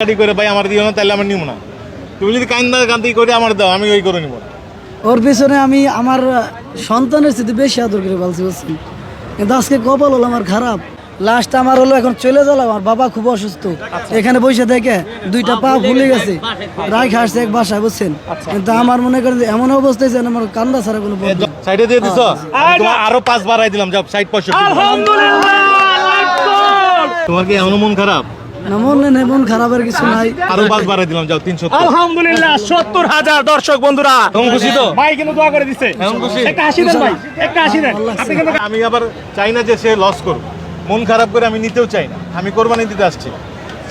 কাটি করে ভাই আমার দিও না তাহলে আমার নিব না। তুমি যদি কান্দা কান্দি করে আমার দাও আমি ওই করে নিব ওর পিছনে আমি আমার সন্তানের স্মৃতি বেশি আদর করে বলছি বুঝছেন? কিন্তু আজকে কপাল হলো আমার খারাপ। লাস্ট আমার হলো এখন চলে গেল আমার বাবা খুব অসুস্থ। এখানে বসে দেখে দুইটা পা ভুলে গেছে। রায় খাসছে এক বাসায় বুঝছেন? কিন্তু আমার মনে করেন যে এমন অবস্থায় যেন আমার কান্দা ছাড়া কোনো সাইডে দিয়ে দিছ? তোমার আরও পাঁচ বাড়াই দিলাম যাও সাইড পয়সা তোমার কি এমন মন খারাপ? না মনে নেই মন খারাপের কিছু নাই। আরও পাঁচ বাড়াই দিলাম যাও তিনশো আলহামদুলিল্লাহ সত্তর হাজার দর্শক বন্ধুরা। এখন খুশি তো? ভাই কিন্তু দোয়া করে দিচ্ছে এখন খুশি? একটা হাসি দেন ভাই একটা হাসি দেন। আপনি কিন্তু আমি আবার চাই না যে সে লস করুক। মন খারাপ করে আমি নিতেও চাই না। আমি কোরবানি দিতে আসছি।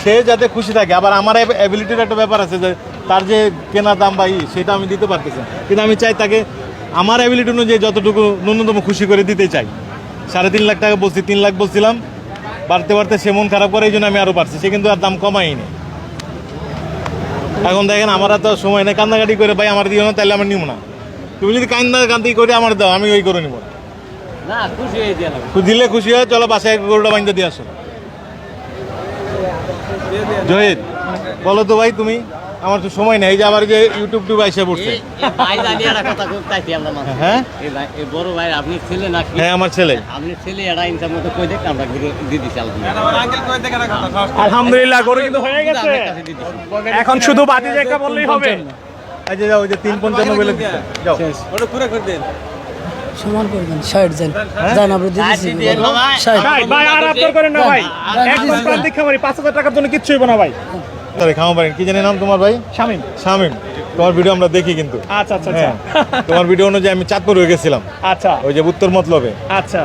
সে যাতে খুশি থাকে। আবার আমার অ্যাবিলিটির একটা ব্যাপার আছে যে তার যে কেনা দাম বা সেটা আমি দিতে পারতেছি কিন্তু আমি চাই তাকে আমার অ্যাবিলিটি অনুযায়ী যতটুকু ন্যূনতম খুশি করে দিতে চাই। সাড়ে তিন লাখ টাকা বলছি তিন লাখ বলছিলাম। বাড়তে বাড়তে সে মন খারাপ করে এই জন্য আমি আরও বাড়ছি। সে কিন্তু আর দাম কমাইনি এখন দেখেন আমার তো সময় নেই। কান্দাকাটি করে ভাই আমার দিও না তাহলে আমার নিব না। তুমি যদি কান্দা কান্দি করে আমার দাও আমি ওই করে নিব। না দিলে খুশি হয় চলো বাসায় গরুটা বাঁধতে দিয়ে আসো। জহিদ বলো তো ভাই তুমি? আমার তো সময় নেই যে আবার যে ইউটিউব টুবে এসে পড়ছে। ভাই জানি একটা কথা খুব চাইছি আমরা মাঝে। হ্যাঁ? এই ভাই এই বড় ভাই আপনি ছেলে নাকি? হ্যাঁ আমার ছেলে। আপনি ছেলে এটা ইনসার মতো কই দেখ আমরা ঘুরে দিয়ে দিচ্ছি আলহামদুলিল্লাহ। আলহামদুলিল্লাহ গরু কিন্তু হয়ে গেছে। এখন শুধু বাতি একটা বললেই হবে। এই যে যাও ওই যে তিন পঞ্চান্ন বলে দিতে যাও। সমান ষাট যান যান আমরা ষাট ভাই। ভাই আর আপনার করেন না ভাই। একদম প্রান্তিক খামারি পাঁচ হাজার টাকার জন্য কিচ্ছু হইব না ভাই। তাহলে খাওয়া পারেন কি জানি নাম তোমার ভাই? শামিম। শামিম। তোমার ভিডিও আমরা দেখি কিন্তু। আচ্ছা আচ্ছা আচ্ছা। হ্যাঁ। তোমার ভিডিও অনুযায়ী আমি চাঁদপুর হয়ে গেছিলাম। আচ্ছা। ওই যে উত্তর মতলবে। আচ্ছা।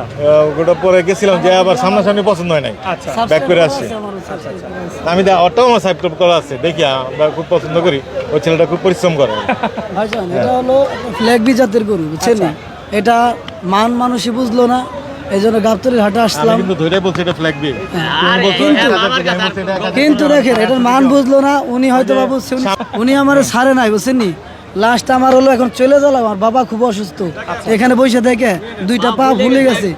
ওটা পরে গেছিলাম যে আবার সামনাসামনি পছন্দ হয় নাই। আচ্ছা। ব্যাক করে আসছে। আমি দা অটোও আমার সাইড করা আছে। দেখি আমরা খুব পছন্দ করি। ওই ছেলেটা খুব পরিশ্রম করে। ভাইজান এটা হলো ফ্ল্যাগবি জাতের গরু বুঝছেন এটা মান মানুষই বুঝলো না এই জন্য গাবতলির হাটে আসলাম। কিন্তু ধরে বলছি এটা ফ্ল্যাগ বিল কিন্তু কিন্তু দেখেন এটার মান বুঝলো না উনি হয়তো বা বুঝছেন উনি- উনি আমার সারে নাই বুঝছেন নি লাস্ট আমার হলো এখন চলে গেল আমার বাবা খুব অসুস্থ। এখানে বসে থেকে দুইটা পা ফুলে গেছে।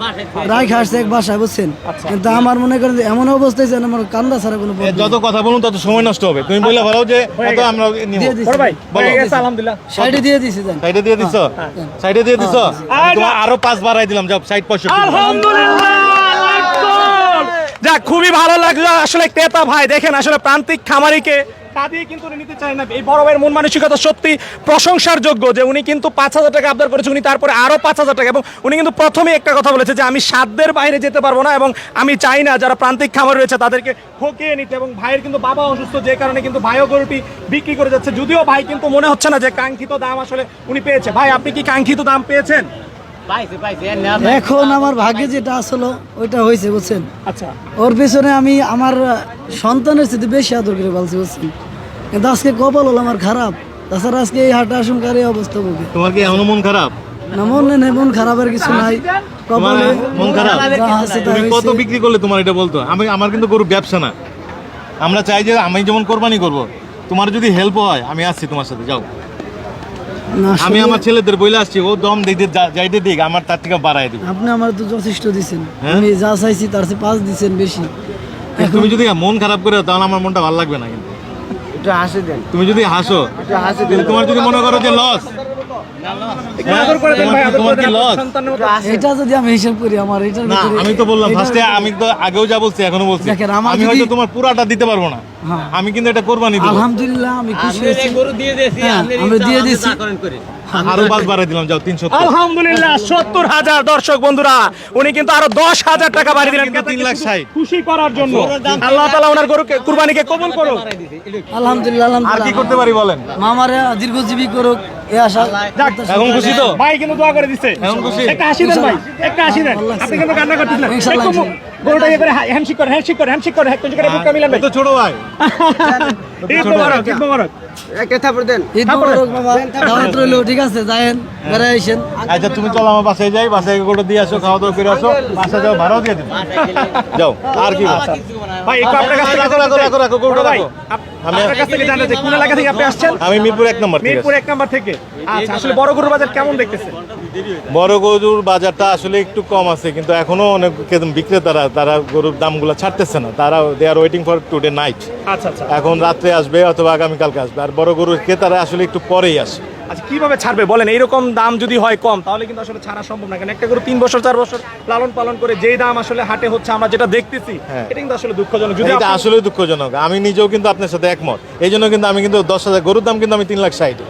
রায় খাসছে এক বাসায় বুঝছেন? কিন্তু আমার মনে করেন এমন অবস্থায় যেন আমার কান্দা ছাড়া কোনো যত কথা বলুন তত সময় নষ্ট হবে। তুমি বলে ভালো যে কত আমরা দিয়ে দিছি। বড় ভাই বলো। গেছে আলহামদুলিল্লাহ। সাইডে দিয়ে দিছি দেন। সাইডে দিয়ে দিছো? সাইডে দিয়ে দিছো? হ্যাঁ। তোমার আরও পাঁচ বাড়াই দিলাম যাও সাইড পয়সা আলহামদুলিল্লাহ যাক খুবই ভালো লাগল। আসলে ক্রেতা ভাই দেখেন আসলে প্রান্তিক খামারিকে কাঁদিয়ে কিন্তু উনি নিতে চায় না। এই বড় ভাইয়ের মন মানসিকতা সত্যি প্রশংসার যোগ্য যে উনি কিন্তু পাঁচ হাজার টাকা আবদার করেছে উনি তারপরে আরও পাঁচ হাজার টাকা। এবং উনি কিন্তু প্রথমেই একটা কথা বলেছে যে আমি সাধ্যের বাইরে যেতে পারব না এবং আমি চাই না যারা প্রান্তিক খামার রয়েছে তাদেরকে ঠকিয়ে নিতে। এবং ভাইয়ের কিন্তু বাবা অসুস্থ যে কারণে কিন্তু ভাইও গরুটি বিক্রি করে যাচ্ছে। যদিও ভাই কিন্তু মনে হচ্ছে না যে কাঙ্ক্ষিত দাম আসলে উনি পেয়েছে। ভাই আপনি কি কাঙ্ক্ষিত দাম পেয়েছেন। এখন আমার ভাগ্যে যেটা আসলো ওইটা হয়েছে বুঝছেন? আচ্ছা। ওর পিছনে আমি আমার সন্তানের স্মৃতি বেশি আদর করে বলছি বুঝছেন? কিন্তু আজকে কপাল হলো আমার খারাপ। তাছাড়া আজকে এই হাটে আসমকার এই অবস্থা বুকে তোমার কি এমন মন খারাপ? না মন নেই মন খারাপের কিছু নাই। কপালে মন খারাপ? তুমি কত বিক্রি করলে তোমার এটা বলতো? আমি আমার কিন্তু গরু ব্যবসা না। আমরা চাই যে আমি যেমন কোরবানি করব তোমার যদি হেল্প হয় আমি আসছি তোমার সাথে যাও। আমি আমার ছেলেদের বলে আসছি ও দম দেখতে যা- যাইতে দিক আমার তার থেকে বাড়াই দিব আপনি আমার তো যথেষ্ট দিছেন। হ্যাঁ? আমি যা চাইছি তার চেয়ে পাঁচ দিছেন বেশি। তুমি যদি মন খারাপ করে তাহলে আমার মনটা ভালো লাগবে না কিন্তু। একটু হাসি দেন। তুমি যদি হাসো তোমার যদি মনে করো যে লস মতো এটা যদি আমি হিসাব করি আমার এটার না আমি তো বললাম ফার্স্টে আমি তো আগেও যা বলছি এখনও বলছি। আমি হয়তো তোমার পুরাটা দিতে পারব না। হ্যাঁ। আমি কিন্তু এটা কোরবানি দেবো। আলহামদুলিল্লাহ আমি খুশি হয়েছি। গরু দিয়ে দিয়েছি হ্যাঁ, আমরা দিয়ে দিয়েছি। আরও পাঁচ বাড়াই দিলাম যাও তিনশো আলহামদুলিল্লাহ সত্তর হাজার দর্শক বন্ধুরা উনি কিন্তু আরও দশ হাজার টাকা বাড়ি দিলেন। তিন লাখ ষাট। খুশি করার জন্য। আল্লাহ তালা ওনার গরুকে কুরবানিকে কবুল করুন আলহামদুলিল্লাহ আর কি করতে পারি বলেন? মামারে দীর্ঘজীবী করুক এখন খুশি তো? ভাই কিন্তু দোয়া করে দিচ্ছে এখন খুশি? একটা হাসি দেন ভাই। একটা হাসি দেন। আপনি কিন্তু কান্না করতেছিলেন গরুটা করে হ্যান্ডশেক করে হ্যান্ডশেক করে হ্যান্ডশেক করে বুকটা মিলান ভাই। তো ছোট ভাই ঈদ মোবারক ঈদ মোবারক। একটা থাপড় দেন? ঈদ মোবারক বাবা। দাওয়াত রইল ঠিক আছে যায়েন আইসেন। আচ্ছা তুমি চলো আমার বাসায় যাই বাসায় দিয়ে আসো খাওয়া দাওয়া করে আসো বাসা যাও ভাড়াও দিয়ে দিবো। যাও আর কি? ভাই একটু আপনার কাছ থেকে রাখো, রাখো, রাখো, রাখো, গরুটা রাখো। আমি- আপনার কাছ থেকে জানতে চাই কোন এলাকা থেকে আপনি আসছেন? আমি মিরপুর এক নম্বর থেকে মিরপুর এক নাম্বার থেকে। আচ্ছা আসলে বড় গরুর বাজার কেমন দেখতেছে? বড় গরুর বাজারটা আসলে একটু কম আছে কিন্তু এখনও অনেক বিক্রেতারা তারা গরুর দামগুলো ছাড়তেছে না। তারা they are waiting for today night আচ্ছা আচ্ছা। এখন রাত্রে আসবে অথবা আগামীকালকে আসবে। আর বড় গরুর ক্রেতারা আসলে একটু পরেই আসে। আচ্ছা কীভাবে ছাড়বে? বলেন এইরকম দাম যদি হয় কম তাহলে কিন্তু আসলে ছাড়া সম্ভব না। কারণ একটা গরু তিন বছর চার বছর লালন পালন করে যেই দাম আসলে হাটে হচ্ছে আমরা যেটা দেখতেছি হ্যাঁ। এটা কিন্তু আসলে দুঃখজনক। যদি এটা আসলে দুঃখজনক। আমি নিজেও কিন্তু আপনার সাথে একমত। এই জন্য কিন্তু আমি কিন্তু দশ হাজার গরুর দাম কিন্তু আমি তিন লাখ ষাট।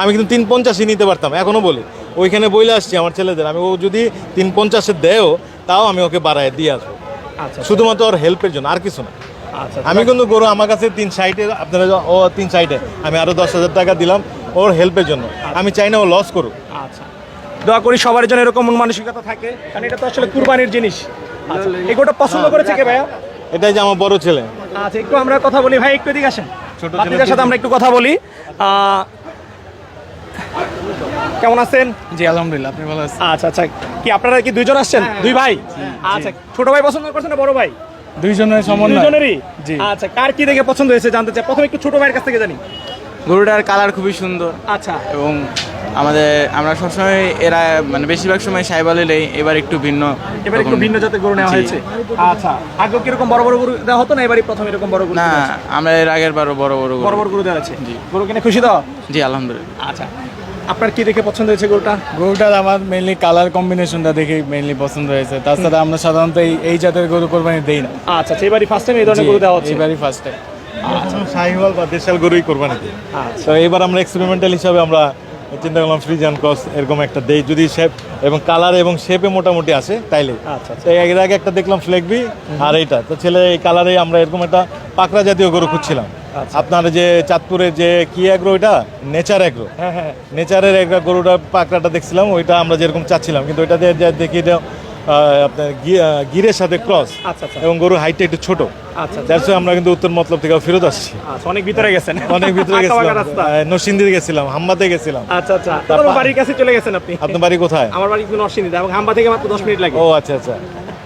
আমি কিন্তু তিন পঞ্চাশই নিতে পারতাম এখনও বলি। ওইখানে বইলে আসছি আমার ছেলেদের। আমি ও যদি তিন পঞ্চাশে দেয়ও তাও আমি ওকে বাড়ায় দিয়ে আসব। আচ্ছা শুধুমাত্র ওর হেল্পের জন্য আর কিছু না। আচ্ছা আমি কিন্তু গরু আমার কাছে তিন সাইডে আপনারা ও তিন সাইডে আমি আরও দশ হাজার টাকা দিলাম ওর হেল্পের জন্য। আমি চাই না ও লস করুক। আচ্ছা। দোয়া করি সবার জন্য এরকম মানসিকতা থাকে কারণ এটা তো আসলে কুরবানির জিনিস। আচ্ছা এগুলোটা পছন্দ করেছে কে ভাইয়া? এটাই যে আমার বড় ছেলে। আচ্ছা একটু আমরা কথা বলি। ভাই একটু এদিকে আসেন। ছোট সাথে আমরা একটু কথা বলি। কেমন আছেন? জি আলহামদুলিল্লাহ আপনি ভালো আছেন? আচ্ছা আচ্ছা। কি আপনারা কি দুইজন আসছেন? দুই ভাই? আচ্ছা ছোট ভাই পছন্দ করছেন না বড় ভাই? দুইজনের সমন্বয়। দুজনেরই জি। আচ্ছা কার কি দেখে পছন্দ হয়েছে জানতে চাই? প্রথমে একটু ছোট ভাইয়ের কাছ থেকে জানি। গরুটার কালার খুবই সুন্দর। আচ্ছা। এবং আমাদের আমরা সবসময় এরা মানে বেশিরভাগ সময় সাইবাল এলেই এবার একটু ভিন্ন এবার একটু ভিন্ন জাতের গরু নেওয়া হয়েছে। আচ্ছা আগে কি কীরকম বড় বড় গরু দেওয়া হতো না এবারই প্রথম এরকম বড় গরু না আমরা এর আগের বারও বড় বড় গরু। বড় বড় গরু দেওয়া আছে জি। গরু কিনে খুশি দাও জি আলহামদুলিল্লাহ। আচ্ছা। আপনার কি দেখে পছন্দ হয়েছে গরুটা? গরুটার আমার মেইনলি কালার কম্বিনেশনটা দেখে মেইনলি পছন্দ হয়েছে। তাছাড়া আমরা সাধারণত এই এই জাতের গরু কোরবানি দেই না। আচ্ছা আচ্ছা এবারই ফার্স্ট টাইম এই ধরনের গরু দেওয়া হচ্ছে। এবারই ফার্স্ট টাইম শাহিওয়াল বা দেশাল গরুই কোরবানি দিই। তো এবার আমরা এক্সপেরিমেন্টাল হিসাবে আমরা চিন্তা করলাম ফ্রিজ অ্যান্ড ক্রস এরকম একটা দেই। যদি শেপ এবং কালার এবং শেপে মোটামুটি আসে তাইলে। আচ্ছা, তো এর আগে একটা দেখলাম ফ্লেগবি আর এইটা। তো ছেলে এই কালারে আমরা এরকম একটা পাকড়া জাতীয় গরু খুঁজছিলাম। আপনার যে চাঁদপুরের যে কি অ্যাগ্রো ওইটা নেচার অ্যাগ্রো নেচারের একটা গরুটা পাকড়াটা দেখছিলাম ওইটা আমরা যেরকম চাচ্ছিলাম। কিন্তু ওইটা দেখি এটা আপনার গিরের সাথে ক্রস আচ্ছা, আচ্ছা। এবং গরুর হাইটটা একটু ছোট। আচ্ছা আমরা কিন্তু উত্তর মতলব থেকে ফেরত আসছি। আচ্ছা অনেক ভিতরে গেছেন। অনেক ভিতরে গেছিলাম। নরসিংদীর গেছিলাম হাম্বাতে গেছিলাম। আচ্ছা আচ্ছা। তারপর বাড়ির কাছে চলে গেছেন আপনি? আপনার বাড়ি কোথায়? আমার বাড়ি কিন্তু নরসিংদীতে এবং হাম্বা থেকে মাত্র দশ মিনিট লাগে। ও আচ্ছা আচ্ছা।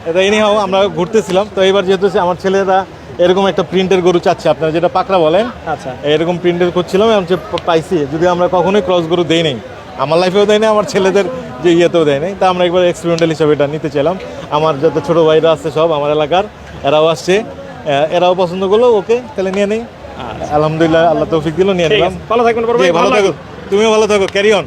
এটা এনি হাও আমরা ঘুরতেছিলাম। তো এবার যেহেতু আমার ছেলেরা এরকম একটা প্রিন্টের গরু চাচ্ছে আপনারা যেটা পাকড়া বলেন আচ্ছা। এরকম প্রিন্টের করছিলাম হচ্ছে পা- পাইছি। যদি আমরা কখনোই ক্রস গরু দেই নাই আমার লাইফেও দেয় নাই আমার ছেলেদের যে ইয়েতেও দেয় নাই তা আমরা একবার এক্সপেরিমেন্টাল হিসাবে এটা নিতে চাইলাম। আমার যত ছোট ভাইরা আছে সব আমার এলাকার এরাও আসছে এরাও পছন্দ করল ওকে তাহলে নিয়ে নেই। আলহামদুলিল্লাহ আল্লাহ তৌফিক দিল নিয়ে নিলাম। ভালো থাকবেন ভালো থাকো। তুমিও ভালো থাকো ক্যারি অন